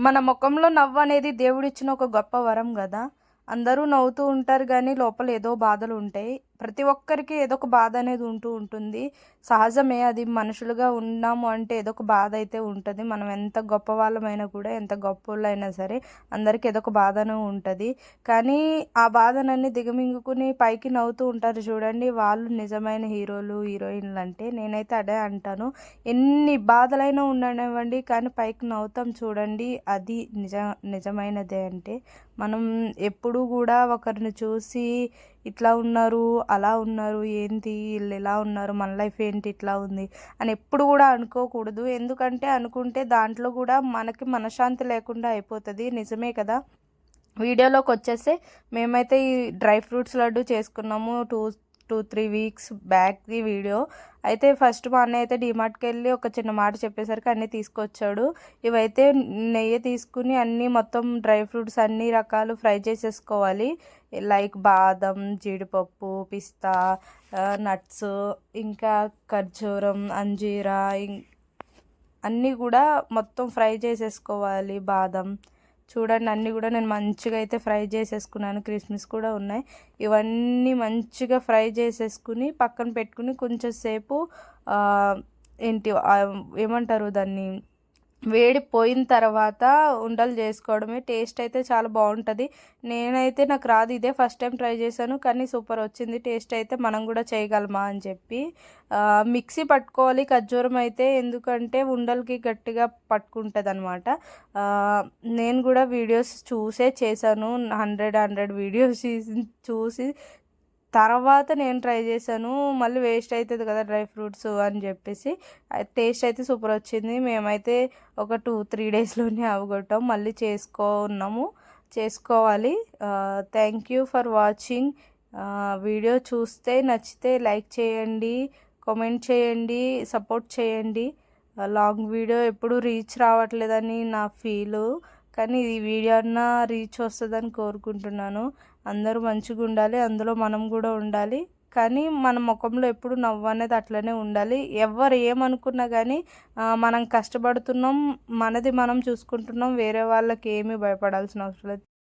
మన ముఖంలో నవ్వు అనేది దేవుడిచ్చిన ఒక గొప్ప వరం కదా. అందరూ నవ్వుతూ ఉంటారు కానీ లోపల ఏదో బాధలు ఉంటాయి. ప్రతి ఒక్కరికి ఏదో ఒక బాధ అనేది ఉంటూ ఉంటుంది. సహజమే అది మనుషులుగా ఉన్నాము అంటే ఏదో ఒక బాధ అయితే ఉంటుంది. మనం ఎంత గొప్ప వాళ్ళమైనా కూడా ఎంత గొప్పలైనా సరే అందరికీ ఏదో ఒక బాధను ఉంటుంది. కానీ ఆ బాధనన్నీ దిగమింగుకుని పైకి నవ్వుతూ ఉంటారు చూడండి. వాళ్ళు నిజమైన హీరోలు హీరోయిన్లు అంటే నేనైతే అదే అంటాను. ఎన్ని బాధలైనా ఉండనివ్వండి కానీ పైకి నవ్వుతాం చూడండి. అది నిజ నిజమైనదే అంటే మనం ఎప్పుడూ కూడా ఒకరిని చూసి ఇట్లా ఉన్నారు అలా ఉన్నారు ఏంటి వీళ్ళు ఎలా ఉన్నారు మన లైఫ్ ఏంటి ఇట్లా ఉంది అని ఎప్పుడు కూడా అనుకోకూడదు. ఎందుకంటే అనుకుంటే దాంట్లో కూడా మనకి మనశ్శాంతి లేకుండా అయిపోతుంది. నిజమే కదా? వీడియోలోకి వచ్చేస్తే మేమైతే ఈ డ్రై ఫ్రూట్స్ లడ్డు చేసుకున్నాము టూ టూ త్రీ వీక్స్ బ్యాక్ది వీడియో. అయితే ఫస్ట్ మా అన్నయ్య అయితే డిమార్ట్కి వెళ్ళి ఒక చిన్న మాట చెప్పేసరికి అన్నీ తీసుకొచ్చాడు. ఇవైతే నెయ్యి తీసుకుని అన్నీ మొత్తం డ్రై ఫ్రూట్స్ అన్ని రకాలు ఫ్రై చేసేసుకోవాలి. లైక్ బాదం జీడిపప్పు పిస్తా నట్స్ ఇంకా ఖర్జూరం అంజీరా అన్నీ కూడా మొత్తం ఫ్రై చేసేసుకోవాలి. బాదం చూడండి అన్నీ కూడా నేను మంచిగా అయితే ఫ్రై చేసేసుకున్నాను. క్రిస్మస్ కూడా ఉన్నాయి. ఇవన్నీ మంచిగా ఫ్రై చేసేసుకుని పక్కన పెట్టుకుని కొంచెం సేపు ఏంటి ఏమంటారు దాన్ని? వేడి పోయిన తర్వాత ఉండలు చేసుకోవడమే. టేస్ట్ అయితే చాలా బాగుంటుంది. నేనైతే నాకు రాదు ఇదే ఫస్ట్ టైం ట్రై చేశాను కానీ సూపర్ వచ్చింది. టేస్ట్ అయితే మనం కూడా చేయగలమా అని చెప్పి. మిక్సీ పట్టుకోవాలి ఖర్జూరం అయితే ఎందుకంటే ఉండలకి గట్టిగా పట్టుకుంటుంది అనమాట నేను కూడా వీడియోస్ చూసే చేశాను. హండ్రెడ్ హండ్రెడ్ వీడియోస్ చూసి తర్వాత నేను ట్రై చేశాను. మళ్ళీ వేస్ట్ అవుతుంది కదా డ్రై ఫ్రూట్స్ అని చెప్పేసి. టేస్ట్ అయితే సూపర్ వచ్చింది. మేమైతే ఒక టూ త్రీ డేస్లోనే అవగొట్టాం. మళ్ళీ చేసుకున్నాము. చేసుకోవాలి. Thank you for watching video చూస్తే నచ్చితే లైక్ చేయండి కామెంట్ చేయండి సపోర్ట్ చేయండి. లాంగ్ వీడియో ఎప్పుడు రీచ్ రావట్లేదని నా ఫీలు. కానీ ఈ వీడియో అన్న రీచ్ వస్తుందని కోరుకుంటున్నాను. అందరూ మంచిగా ఉండాలి అందులో మనం కూడా ఉండాలి. కానీ మన ముఖంలో ఎప్పుడు నవ్వు అనేది అట్లనే ఉండాలి. ఎవరు ఏమనుకున్నా కానీ మనం కష్టపడుతున్నాం మనది మనం చూసుకుంటున్నాం వేరే వాళ్ళకి ఏమీ భయపడాల్సిన అవసరం లేదు.